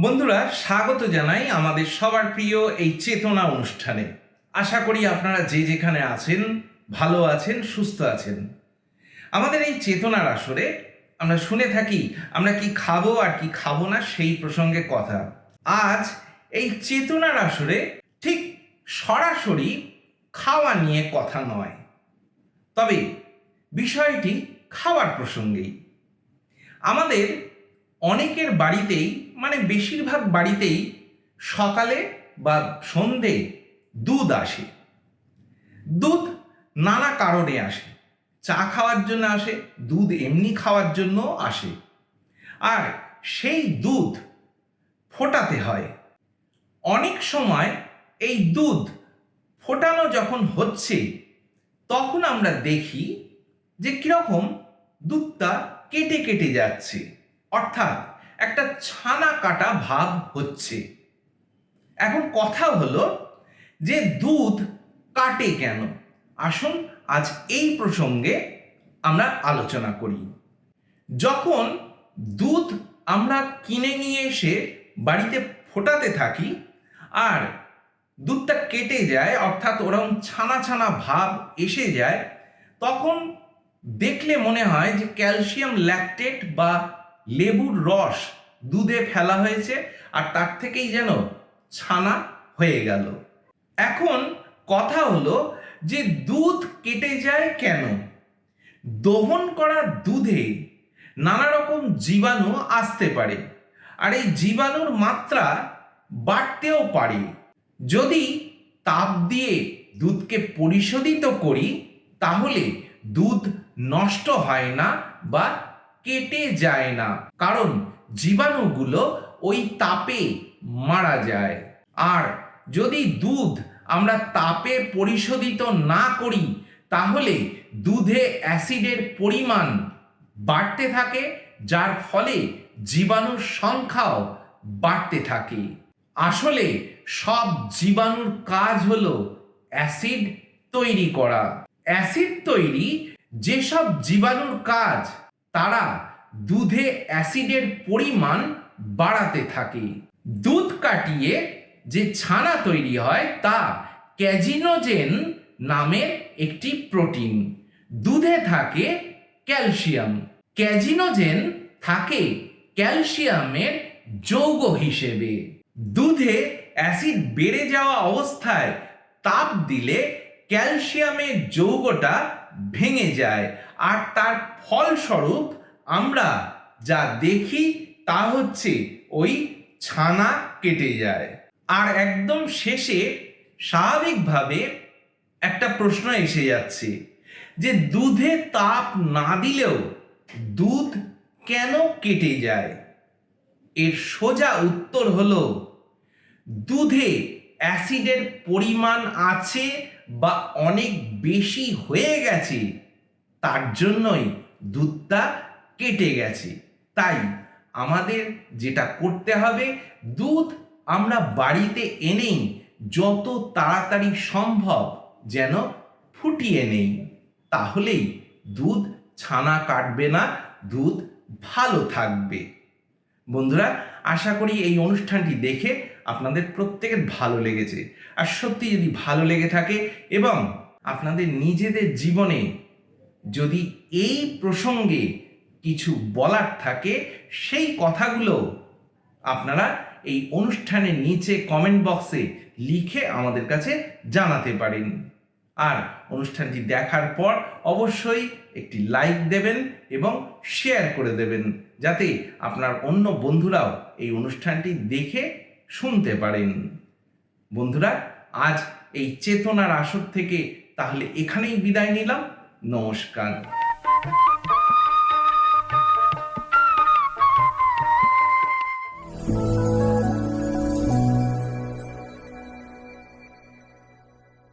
বন্ধুরা, স্বাগত জানাই আমাদের সবার প্রিয় এই চেতনা অনুষ্ঠানে। আশা করি আপনারা যে যেখানে আছেন, ভালো আছেন, সুস্থ আছেন। আমাদের এই চেতনার আসরে আমরা শুনে থাকি, আমরা কি খাব আর কি খাব না সেই প্রসঙ্গে কথা। আজ এই চেতনার আসরে ঠিক সরাসরি খাওয়া নিয়ে কথা নয়। তবে বিষয়টি খাওয়ার প্রসঙ্গেই। আমাদের অনেকের বাড়িতেই মানে বেশিরভাগ বাড়িতেই সকালে বা সন্ধে দুধ আসে। দুধ নানা কারণে আসে। চা খাওয়ার জন্য আসে, দুধ এমনি খাওয়ার জন্য আসে। আর সেই দুধ ফোটাতে হয়। অনেক সময় এই দুধ ফোটানো যখন হচ্ছে, তখন আমরা দেখি যে কীরকম দুধটা কেটে কেটে যাচ্ছে। অর্থাৎ একটা ছানা কাটা ভাব হচ্ছে। এখন কথা হলো যে দুধ কাটে কেন? আসুন আজ এই প্রসঙ্গে আমরা আলোচনা করি। যখন দুধ আমরা কিনে নিয়ে এসে বাড়িতে ফোটাতে থাকি আর দুধটা কেটে যায়, অর্থাৎ ওরকম ছানা ছানা ভাব এসে যায়, তখন দেখলে মনে হয় যে ক্যালসিয়াম ল্যাকটেট বা লেবুর রস দুধে ফেলা হয়েছে আর তার থেকেই যেন ছানা হয়ে গেল। এখন কথা হলো যে দুধ কেটে যায় কেন? দহন করা দুধে নানা রকম জীবাণু আসতে পারে আর এই জীবাণুর মাত্রা বাড়তেও পারে। যদি তাপ দিয়ে দুধকে পরিশোধিত করি, তাহলে দুধ নষ্ট হয় না বা কেটে যায় না। কারণ জীবাণুগুলো ওই তাপে মারা যায়। আর যদি দুধ আমরা তাপে পরিশোধিত না করি, তাহলে দুধে অ্যাসিডের পরিমাণ বাড়তে থাকে, যার ফলে জীবাণুর সংখ্যাও বাড়তে থাকে। আসলে সব জীবাণুর কাজ হলো অ্যাসিড তৈরি করা। অ্যাসিড তৈরি যেসব জীবাণুর কাজ তারা দুধে অ্যাসিডের পরিমাণ বাড়াতে থাকে। দুধ কাটিয়ে যে ছানা তৈরি হয় তা ক্যাজিনোজেন নামের একটি প্রোটিন। দুধে থাকে ক্যালসিয়াম। ক্যাজিনোজেন থাকে ক্যালসিয়ামের যৌগ হিসেবে। দুধে অ্যাসিড বেড়ে যাওয়া অবস্থায় তাপ দিলে ক্যালসিয়ামের যৌগটা ভেঙে যায়। আর তার ফলস্বরূপ আমরা যা দেখি তা হচ্ছে ওই ছানা কেটে যায়। আর একদম শেষে স্বাভাবিকভাবে একটা প্রশ্ন এসে যাচ্ছে যে দুধে তাপ না দিলেও দুধ কেন কেটে যায়? এর সোজা উত্তর হলো, দুধে অ্যাসিডের পরিমাণ আছে বা অনেক বেশি হয়ে গেছে, তার জন্যই দুধটা কেটে গেছে। তাই আমাদের যেটা করতে হবে, দুধ আমরা বাড়িতে এনেই, যত তাড়াতাড়ি সম্ভব যেন ফুটিয়ে নেই। তাহলেই দুধ ছানা কাটবে না, দুধ ভালো থাকবে। বন্ধুরা, আশা করি এই অনুষ্ঠানটি দেখে আপনাদের প্রত্যেকের ভালো লেগেছে। আর সত্যি যদি ভালো লেগে থাকে এবং আপনাদের নিজেদের জীবনে যদি এই প্রসঙ্গে কিছু বলার থাকে, সেই কথাগুলো আপনারা এই অনুষ্ঠানের নিচে কমেন্ট বক্সে লিখে আমাদের কাছে জানাতে পারেন। আর অনুষ্ঠানটি দেখার পর অবশ্যই একটি লাইক দেবেন এবং শেয়ার করে দেবেন, যাতে আপনার অন্য বন্ধুরাও এই অনুষ্ঠানটি দেখে শুনতে পারেন। বন্ধুরা আজ এই চেতনার আসর থেকে তাহলে এখানেই বিদায় নিলাম। নমস্কার।